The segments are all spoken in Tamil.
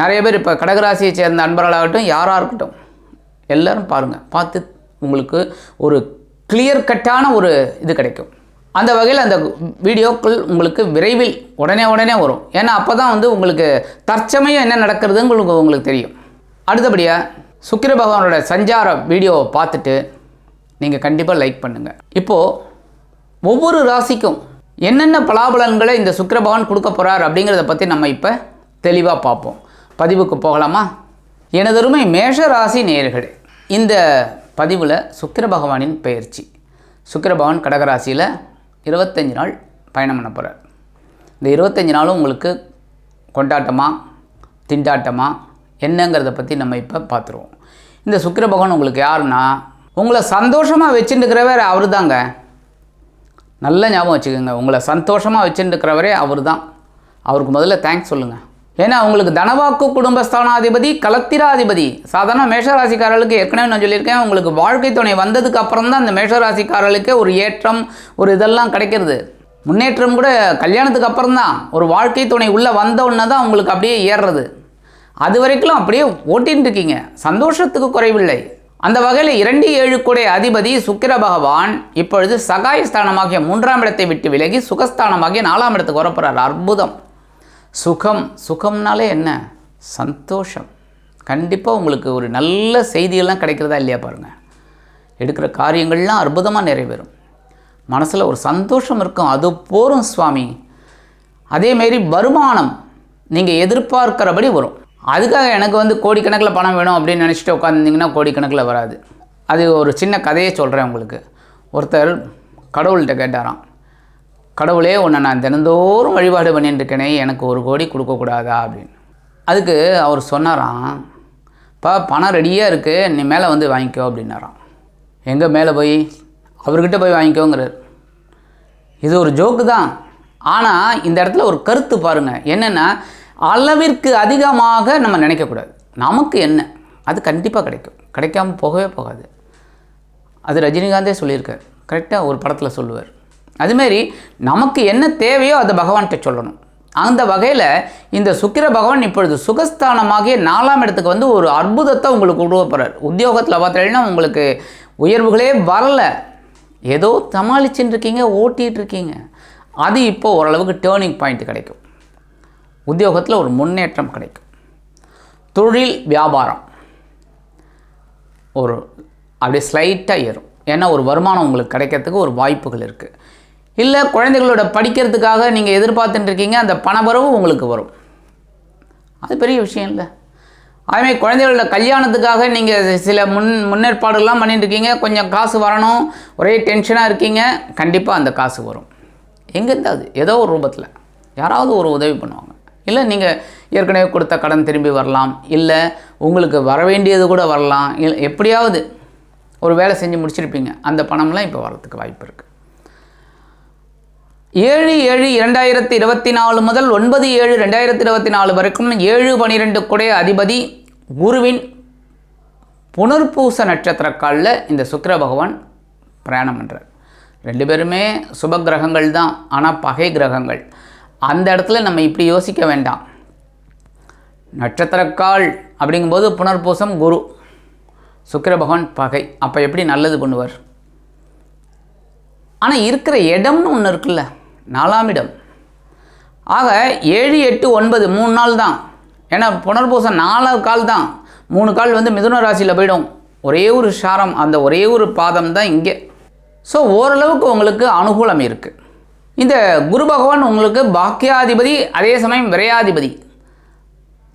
நிறைய பேர் இப்போ கடகராசியை சேர்ந்த அன்பர்களாகட்டும் யாராக இருக்கட்டும் எல்லோரும் பாருங்கள் பார்த்து உங்களுக்கு ஒரு கிளியர் கட்டான ஒரு இது கிடைக்கும். அந்த வகையில் அந்த வீடியோக்கள் உங்களுக்கு விரைவில் உடனே உடனே வரும். ஏன்னா அப்போ தான் வந்து உங்களுக்கு தற்சமயம் என்ன நடக்கிறதுன்னு உங்களுக்கு உங்களுக்கு தெரியும். அடுத்தபடியாக சுக்கிர பகவானோட சஞ்சார வீடியோவை பார்த்துட்டு நீங்கள் கண்டிப்பாக லைக் பண்ணுங்கள் இப்போது ஒவ்வொரு ராசிக்கும் என்னென்ன பலாபலன்களை இந்த சுக்கிர பகவான் கொடுக்க போகிறார் அப்படிங்கிறத பற்றி நம்ம இப்போ தெளிவாக பார்ப்போம். பதிவுக்கு போகலாமா? எனதருமை மேஷ ராசி நேயர்களே இந்த பதிவில் சுக்கிர பகவானின் பயிற்சி சுக்கிர பகவான் கடகராசியில் இருபத்தஞ்சி நாள் பயணம் பண்ண போகிறார் இந்த இருபத்தஞ்சி நாளும் உங்களுக்கு கொண்டாட்டமா திண்டாட்டமா என்னங்கிறத பற்றி நம்ம இப்போ பார்த்துருவோம் இந்த சுக்கிர பகவான் உங்களுக்கு யாருன்னா உங்களை சந்தோஷமாக வச்சுட்டுக்கிறவர் அவர் தாங்க நல்ல ஞாபகம் வச்சுக்கோங்க உங்களை சந்தோஷமாக வச்சுட்டுக்கிறவரே அவர் தான் அவருக்கு முதல்ல தேங்க்ஸ் சொல்லுங்கள் ஏன்னா அவங்களுக்கு தனவாக்கு குடும்பஸ்தானாதிபதி கலத்திராதிபதி. சாதாரண மேஷராசிக்காரர்களுக்கு ஏற்கனவே நான் சொல்லியிருக்கேன் உங்களுக்கு வாழ்க்கை துணை வந்ததுக்கு அப்புறம் தான் அந்த மேஷராசிக்காரர்களுக்கே ஒரு ஏற்றம் ஒரு இதெல்லாம் கிடைக்கிறது. முன்னேற்றம் கூட கல்யாணத்துக்கு அப்புறம் தான். ஒரு வாழ்க்கை துணை உள்ளே வந்த உடனே தான் உங்களுக்கு அப்படியே ஏறுறது. அது வரைக்கும் அப்படியே ஓட்டின்னு இருக்கீங்க. சந்தோஷத்துக்கு குறைவில்லை. அந்த வகையில் இரண்டு ஏழு கூடை அதிபதி சுக்கிர பகவான் இப்பொழுது சகாயஸ்தானமாகிய மூன்றாம் இடத்தை விட்டு விலகி சுகஸ்தானமாகிய நாலாம் இடத்துக்கு வரப்போகிறார் அற்புதம். சுகம். சுகம்னாலே என்ன? சந்தோஷம். கண்டிப்பாக உங்களுக்கு ஒரு நல்ல செய்தியெல்லாம் கிடைக்கிறதா இல்லையா பாருங்கள் எடுக்கிற காரியங்கள்லாம் அற்புதமாக நிறைவேறும். மனசில் ஒரு சந்தோஷம் இருக்கும். அது போரும் சுவாமி. அதேமாரி வருமானம் நீங்கள் எதிர்பார்க்கிறபடி வரும். அதுக்காக எனக்கு வந்து கோடிக்கணக்கில் பணம் வேணும் அப்படின்னு நினச்சிட்டு உட்காந்துருந்தீங்கன்னா கோடிக்கணக்கில் வராது. அது ஒரு சின்ன கதையை சொல்கிறேன் உங்களுக்கு. ஒருத்தர் கடவுள்கிட்ட கேட்டாராம். கடவுளே உன்னை நான் தினந்தோறும் வழிபாடு பண்ணிட்டு இருக்கேனே எனக்கு ஒரு கோடி கொடுக்கக்கூடாதா அப்படின்னு. அதுக்கு அவர் சொன்னாராம் இப்போ பணம் ரெடியாக இருக்குது நீ மேலே வந்து வாங்கிக்கோ அப்படின்னாராம். எங்கே மேலே போய்? அவர்கிட்ட போய் வாங்கிக்கோங்கிறார். இது ஒரு ஜோக்கு தான். ஆனால் இந்த இடத்துல ஒரு கருத்து பாருங்கள் என்னென்னா அளவிற்கு அதிகமாக நம்ம நினைக்கக்கூடாது. நமக்கு என்ன? அது கண்டிப்பாக கிடைக்கும். கிடைக்காம போகவே போகாது. அது ரஜினிகாந்தே சொல்லியிருக்கார். கரெக்டாக ஒரு படத்தில் சொல்லுவார். அதுமாரி நமக்கு என்ன தேவையோ அதை பகவான்கிட்ட சொல்லணும். அந்த வகையில் இந்த சுக்கிர பகவான் இப்பொழுது சுகஸ்தானமாகிய நாலாம் இடத்துக்கு வந்து ஒரு அற்புதத்தை உங்களுக்கு கொடுக்க போகிறார் உத்தியோகத்தில் பார்த்தீங்கன்னா உங்களுக்கு உயர்வுகளே வரல. ஏதோ சமாளிச்சுட்டு இருக்கீங்க ஓட்டிகிட்டு இருக்கீங்க. அது இப்போ ஓரளவுக்கு டேர்னிங் பாயிண்ட் கிடைக்கும். உத்தியோகத்தில் ஒரு முன்னேற்றம் கிடைக்கும். தொழில் வியாபாரம் ஒரு அப்படியே ஸ்லைட்டாக ஏறும். ஏன்னா ஒரு வருமானம் உங்களுக்கு கிடைக்கிறதுக்கு ஒரு வாய்ப்புகள் இருக்குது இல்லை குழந்தைகளோட படிக்கிறதுக்காக நீங்கள் எதிர்பார்த்துட்டுருக்கீங்க அந்த பணவரவு உங்களுக்கு வரும். அது பெரிய விஷயம் இல்லை. அதுமாதிரி குழந்தைகளோட கல்யாணத்துக்காக நீங்கள் சில முன் முன்னேற்பாடுகள்லாம் பண்ணிட்டுருக்கீங்க கொஞ்சம் காசு வரணும் ஒரே டென்ஷனாக இருக்கீங்க கண்டிப்பாக அந்த காசு வரும். எங்கேருந்து அது? ஏதோ ஒரு ரூபத்தில். யாராவது ஒரு உதவி பண்ணுவாங்க. இல்லை நீங்கள் ஏற்கனவே கொடுத்த கடன் திரும்பி வரலாம் இல்லை உங்களுக்கு வர வேண்டியது கூட வரலாம் இல்லை எப்படியாவது ஒரு வேலை செஞ்சு முடிச்சிருப்பீங்க. அந்த பணம்லாம் இப்போ வரதுக்கு வாய்ப்பு இருக்குது ஏழு ஏழு இரண்டாயிரத்தி இருபத்தி நாலு முதல் ஒன்பது ஏழு ரெண்டாயிரத்தி இருபத்தி நாலு வரைக்கும் ஏழு பனிரெண்டு குடைய அதிபதி குருவின் புனர்பூச நட்சத்திர காலில் இந்த சுக்கர பகவான் பிரயாணம் பண்ணுறார் ரெண்டு பேருமே சுப கிரகங்கள் தான் ஆனால் பகை கிரகங்கள். அந்த இடத்துல நம்ம இப்படி யோசிக்க வேண்டாம். நட்சத்திரக்கால் அப்படிங்கும்போது புனர்பூசம் குரு. சுக்கிர பகவான் பகை. அப்போ எப்படி நல்லது பண்ணுவார்? ஆனால் இருக்கிற இடம்னு ஒன்று இருக்குல்ல. நாலாம் இடம். ஆக ஏழு எட்டு ஒன்பது மூணு நாள் தான். ஏன்னா புனர்பூசம் நாலாவது கால் தான். மூணு கால் வந்து மிதுன ராசியில் போயிடும். ஒரே ஒரு சாரம் அந்த ஒரே ஒரு பாதம் தான் இங்கே. ஸோ ஓரளவுக்கு உங்களுக்கு அனுகூலம் இருக்குது இந்த குரு பகவான் உங்களுக்கு பாக்கியாதிபதி அதே சமயம் விரையாதிபதி.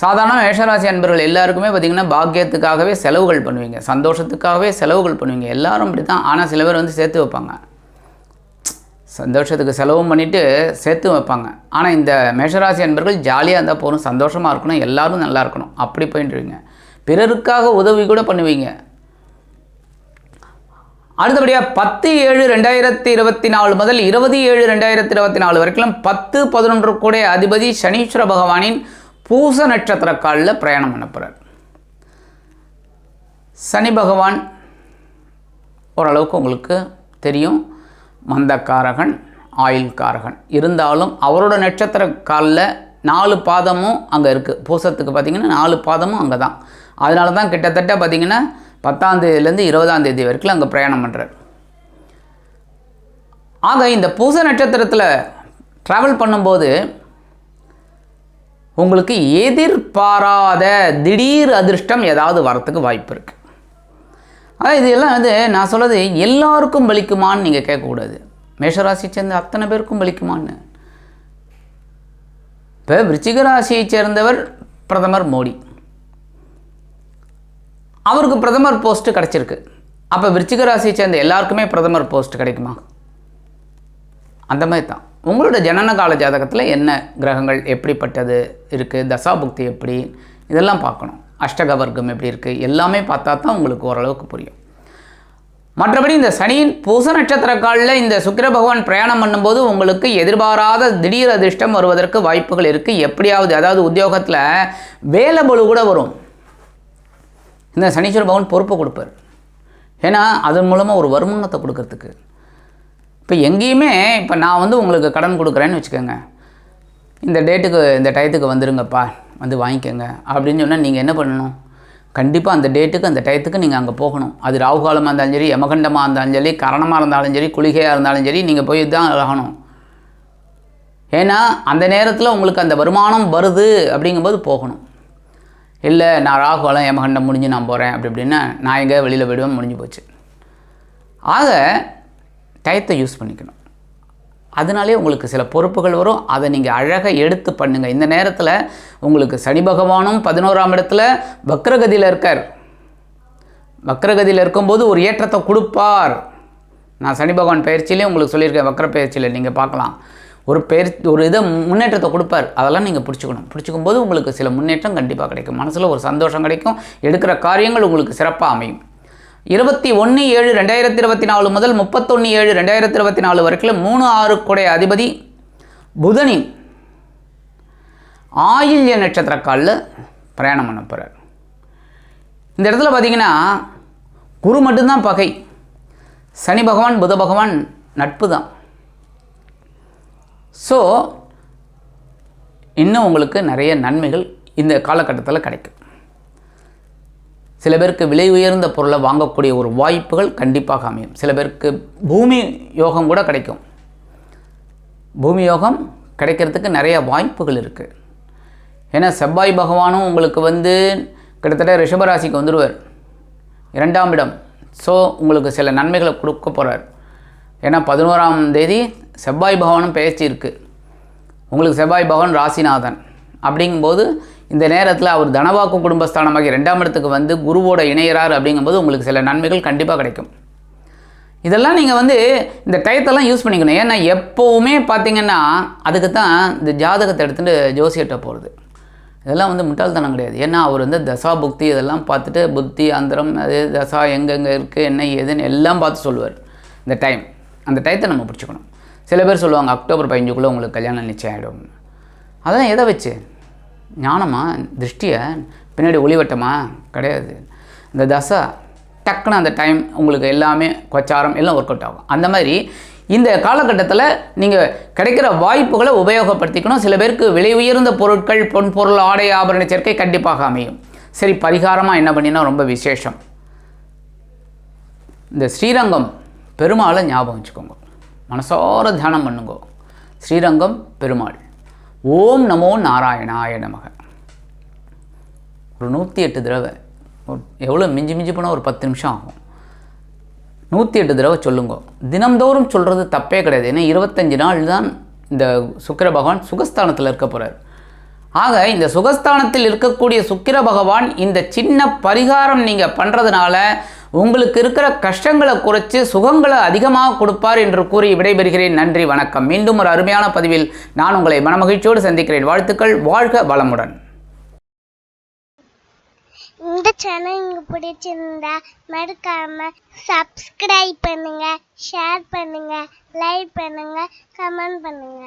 சாதாரண மேஷராசி அன்பர்கள் எல்லாருக்குமே பார்த்திங்கன்னா பாக்கியத்துக்காகவே செலவுகள் பண்ணுவீங்க சந்தோஷத்துக்காகவே செலவுகள் பண்ணுவீங்க. எல்லாரும் அப்படி தான் ஆனால் சில பேர் வந்து சேர்த்து வைப்பாங்க. சந்தோஷத்துக்கு செலவும் பண்ணிவிட்டு சேர்த்து வைப்பாங்க. ஆனால் இந்த மேஷராசி அன்பர்கள் ஜாலியாக இருந்தால் போதும் சந்தோஷமாக இருக்கணும் எல்லாரும் நல்லா இருக்கணும். அப்படி போயிட்டுருவீங்க. பிறருக்காக உதவி கூட பண்ணுவீங்க. அடுத்தபடியாக பத்து ஏழு ரெண்டாயிரத்தி இருபத்தி நாலு முதல் இருபது ஏழு ரெண்டாயிரத்தி இருபத்தி நாலு வரைக்கும் பத்து பதினொன்று கூட அதிபதி சனீஸ்வர பகவானின் பூச நட்சத்திர காலில் பிரயாணம் பண்ணப்படுறார் சனி பகவான் ஓரளவுக்கு உங்களுக்கு தெரியும். மந்தக்காரகன் ஆயுள்காரகன். இருந்தாலும் அவரோட நட்சத்திர காலில் நாலு பாதமும் அங்கே இருக்குது பூசத்துக்கு பார்த்திங்கன்னா நாலு பாதமும் அங்கே தான் அதனால தான் கிட்டத்தட்ட பார்த்திங்கன்னா பத்தாம் தேதியிலேருந்து இருபதாம் தேதி வரைக்கும் அங்கே பிரயாணம் பண்ணுறார் ஆக இந்த பூச நட்சத்திரத்தில் ட்ராவல் பண்ணும்போது உங்களுக்கு எதிர்பாராத திடீர் அதிர்ஷ்டம் ஏதாவது வரத்துக்கு வாய்ப்பு இருக்குது அதான் இது எல்லாம் வந்து நான் சொல்கிறது எல்லாருக்கும் பலிக்குமான்னு நீங்கள் கேட்கக்கூடாது. மேஷராசியை சேர்ந்த அத்தனை பேருக்கும் பலிக்குமான்னு. இப்போ விருச்சிக ராசியை சேர்ந்தவர் பிரதமர் மோடி. அவருக்கு பிரதமர் போஸ்ட்டு கிடச்சிருக்கு. அப்போ விருச்சிக ராசியை சேர்ந்த எல்லாருக்குமே பிரதமர் போஸ்ட் கிடைக்குமா? அந்த மாதிரி தான். உங்களோட ஜனன கால ஜாதகத்தில் என்ன கிரகங்கள் எப்படிப்பட்டது இருக்குது தசாபுக்தி எப்படி? இதெல்லாம் பார்க்கணும். அஷ்டகவர்க்கம் எப்படி இருக்குது எல்லாமே பார்த்தா தான் உங்களுக்கு ஓரளவுக்கு புரியும். மற்றபடி இந்த சனியின் பூச நட்சத்திர காலில் இந்த சுக்கிர பகவான் பிரயாணம் பண்ணும்போது உங்களுக்கு எதிர்பாராத திடீர் அதிர்ஷ்டம் வருவதற்கு வாய்ப்புகள் இருக்குது எப்படியாவது அதாவது உத்தியோகத்தில் வேலை பொழு கூட வரும். இந்த சனீஸ்வர பகவான் பொறுப்பு கொடுப்பார். ஏன்னா அதன் மூலமாக ஒரு வருமானத்தை கொடுக்கறதுக்கு. இப்போ எங்கேயுமே இப்போ நான் வந்து உங்களுக்கு கடன் கொடுக்குறேன்னு வச்சுக்கோங்க. இந்த டேட்டுக்கு இந்த டயத்துக்கு வந்துருங்கப்பா. வந்து வாங்கிக்கோங்க. அப்படின்னு சொன்னால் நீங்கள் என்ன பண்ணணும்? கண்டிப்பாக அந்த டேட்டுக்கு அந்த டயத்துக்கு நீங்கள் அங்கே போகணும். அது ராகுகாலமாக இருந்தாலும் சரி யமகண்டமாக இருந்தாலும் சரி கரணமாக இருந்தாலும் சரி குளிகையாக இருந்தாலும் சரி நீங்கள் போய் தான் ஆகணும். ஏன்னா அந்த நேரத்தில் உங்களுக்கு அந்த வருமானம் வருது அப்படிங்கும்போது போகணும். இல்லை நான் ராகுகாலம் யமகண்டம் முடிஞ்சு நான் போகிறேன் அப்படி அப்படின்னா நான் எங்கே வெளியில் போயிடுவேன் முடிஞ்சு போச்சு. ஆக டயத்தை யூஸ் பண்ணிக்கணும். அதனாலே உங்களுக்கு சில பொறுப்புகள் வரும். அதை நீங்கள் அழகாக எடுத்து பண்ணுங்கள் இந்த நேரத்தில் உங்களுக்கு சனி பகவானும் பதினோராம் இடத்துல வக்ரகதியில் இருக்கார். வக்ரகதியில் இருக்கும்போது ஒரு ஏற்றத்தை கொடுப்பார். நான் சனி பகவான் பயிற்சியிலே உங்களுக்கு சொல்லியிருக்கேன். வக்ர பயிற்சியில் நீங்கள் பார்க்கலாம். ஒரு பெயர் ஒரு இதை முன்னேற்றத்தை கொடுப்பார். அதெல்லாம் நீங்கள் பிடிச்சிக்கணும். பிடிச்சிக்கும் போது உங்களுக்கு சில முன்னேற்றம் கண்டிப்பாக கிடைக்கும். மனசில் ஒரு சந்தோஷம் கிடைக்கும். எடுக்கிற காரியங்கள் உங்களுக்கு சிறப்பாக அமையும். இருபத்தி ஒன்று ஏழு ரெண்டாயிரத்தி இருபத்தி நாலு முதல் முப்பத்தொன்று ஏழு ரெண்டாயிரத்தி இருபத்தி நாலு வரைக்கும் மூணு ஆறு குடைய அதிபதி புதனின் ஆயில்ய நட்சத்திர காலில் பிரயாணம் பண்ண போகிறார் இந்த இடத்துல பார்த்தீங்கன்னா குரு மட்டும்தான் பகை. சனி பகவான் புத பகவான் நட்பு தான். ஸோ இன்னும் உங்களுக்கு நிறைய நன்மைகள் இந்த காலகட்டத்தில் கிடைக்கும். சில பேருக்கு விலை உயர்ந்த பொருளை வாங்கக்கூடிய ஒரு வாய்ப்புகள் கண்டிப்பாக அமையும். சில பேருக்கு பூமி யோகம் கூட கிடைக்கும். பூமி யோகம் கிடைக்கிறதுக்கு நிறைய வாய்ப்புகள் இருக்குது ஏன்னா செவ்வாய் பகவானும் உங்களுக்கு வந்து கிட்டத்தட்ட ரிஷபராசிக்கு வந்துடுவார் இரண்டாம் இடம். ஸோ உங்களுக்கு சில நன்மைகளை கொடுக்க போகிறார் ஏன்னா பதினோராம் தேதி செவ்வாய் பகவானும் பேச்சு இருக்குது உங்களுக்கு செவ்வாய் பகவான் ராசிநாதன். அப்படிங்கும்போது இந்த நேரத்தில் அவர் தனவாக்கு குடும்பஸ்தானமாகி ரெண்டாம் இடத்துக்கு வந்து குருவோட இணையிறார் அப்படிங்கும்போது உங்களுக்கு சில நன்மைகள் கண்டிப்பாக கிடைக்கும். இதெல்லாம் நீங்கள் வந்து இந்த டயத்தெல்லாம் யூஸ் பண்ணிக்கணும். ஏன்னா எப்போவுமே பார்த்தீங்கன்னா அதுக்கு தான் இந்த ஜாதகத்தை எடுத்துகிட்டு ஜோசியர்கிட்ட போகிறது இதெல்லாம் வந்து முட்டாள்தனம் கிடையாது. ஏன்னா அவர் வந்து தசா புக்தி இதெல்லாம் பார்த்துட்டு புத்தி அந்தரம் அது தசா எங்கெங்கே இருக்குது என்ன ஏதுன்னு எல்லாம் பார்த்து சொல்லுவார். இந்த டைம் அந்த டயத்தை நம்ம பிடிச்சிக்கணும். சில பேர் சொல்லுவாங்க அக்டோபர் பதினஞ்சுக்குள்ளே உங்களுக்கு கல்யாணம் நிச்சயம் ஆகிடும் அதெல்லாம் எதை வச்சு? ஞானமா திருஷ்டியை பின்னாடி ஒளிவட்டமா கிடையாது. இந்த தசை டக்குன்னு அந்த டைம் உங்களுக்கு எல்லாமே கொச்சாரம் எல்லாம் ஒர்க் அவுட் ஆகும். அந்த மாதிரி இந்த காலகட்டத்தில் நீங்கள் கிடைக்கிற வாய்ப்புகளை உபயோகப்படுத்திக்கணும். சில பேருக்கு விலை உயர்ந்த பொருட்கள் பொன் பொருள் ஆடை ஆபரண சேர்க்கை கண்டிப்பாக அமையும். சரி பரிகாரமாக என்ன பண்ணினா ரொம்ப விசேஷம். இந்த ஸ்ரீரங்கம் பெருமாளை ஞாபகம் வச்சுக்கோங்க. மனசார தியானம் பண்ணுங்க. ஸ்ரீரங்கம் பெருமாள். ஓம் நமோ நாராயணாய நமக. ஒரு நூற்றி எட்டு தடவை ஒரு எவ்வளோ மிஞ்சி மிஞ்சி போனால் ஒரு பத்து நிமிஷம் ஆகும். நூற்றி எட்டு தடவை சொல்லுங்க. தினம்தோறும் சொல்கிறது தப்பே கிடையாது. ஏன்னா இருபத்தஞ்சு நாள் தான் இந்த சுக்கிர பகவான் சுகஸ்தானத்தில் இருக்க போகிறார் ஆக இந்த சுகஸ்தானத்தில் இருக்கக்கூடிய சுக்கிர பகவான் இந்த சின்ன பரிகாரம் நீங்கள் பண்ணுறதுனால உங்களுக்கு இருக்கிற கஷ்டங்களை குறைச்சி சுகங்களை அதிகமாக கொடுப்பார் என்று கூறி விடைபெறுகிறேன். நன்றி வணக்கம். மீண்டும் ஒரு அருமையான பதிவில் நான் உங்களை மனமகிழ்ச்சியோடு சந்திக்கிறேன். வாழ்த்துக்கள் வாழ்க வளமுடன். இந்த சேனல் உங்களுக்கு பிடிச்சிருந்தா மறக்காம சப்ஸ்கிரைப் பண்ணுங்க ஷேர் பண்ணுங்க லைக் பண்ணுங்க கமெண்ட் பண்ணுங்க.